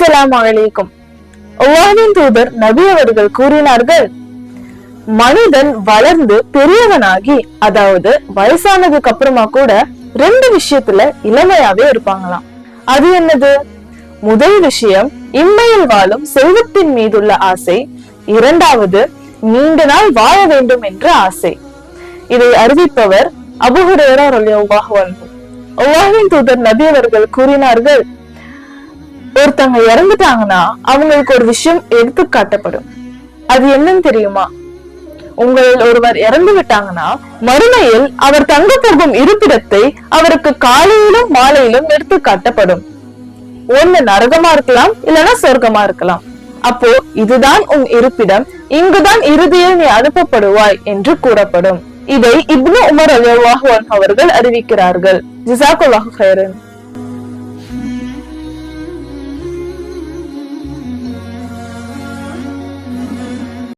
அஸ்ஸலாம் அலைக்கும். அல்லாஹ்வின் தூதர் நபி அவர்கள் கூறினார்கள் மனிதன் வளர்ந்து பெரியவனாகி அதாவது வயசானதுக்கு அப்புறமா கூட ரெண்டு விஷயத்துல இளமையாவே இருப்பாங்களாம். அது என்னது? முதல் விஷயம் இம்மையில் வாழும் செல்வத்தின் மீதுள்ள ஆசை. இரண்டாவது நீண்ட நாள் வாழ வேண்டும் என்ற ஆசை. இதை அறிவிப்பவர் அபுஹுரேரா ரலியல்லாஹு அன்ஹு. அல்லாஹ்வின் தூதர் நபி அவர்கள் கூறினார்கள் ஒருத்தவங்க இறந்துட்டாங்கன்னா அவங்களுக்கு ஒரு விஷயம் எடுத்து காட்டப்படும். அது என்னன்னு தெரியுமா? உங்களில் ஒருவர் இறந்து விட்டாங்கன்னா மறுமையில் அவர் தங்க போகும் இருப்பிடத்தை அவருக்கு காலையிலும் மாலையிலும் எடுத்து காட்டப்படும். ஒண்ணு நரகமா இருக்கலாம் இல்லைன்னா சொர்க்கமா இருக்கலாம். அப்போ இதுதான் உன் இருப்பிடம் இங்குதான் இறுதியில் நீ அனுப்பப்படுவாய் என்று கூறப்படும். இதை இப்னு உமர் அலிவாஹு அவர்கள் அறிவிக்கிறார்கள். ஜிசாக்குல்லாஹு ஹைரன்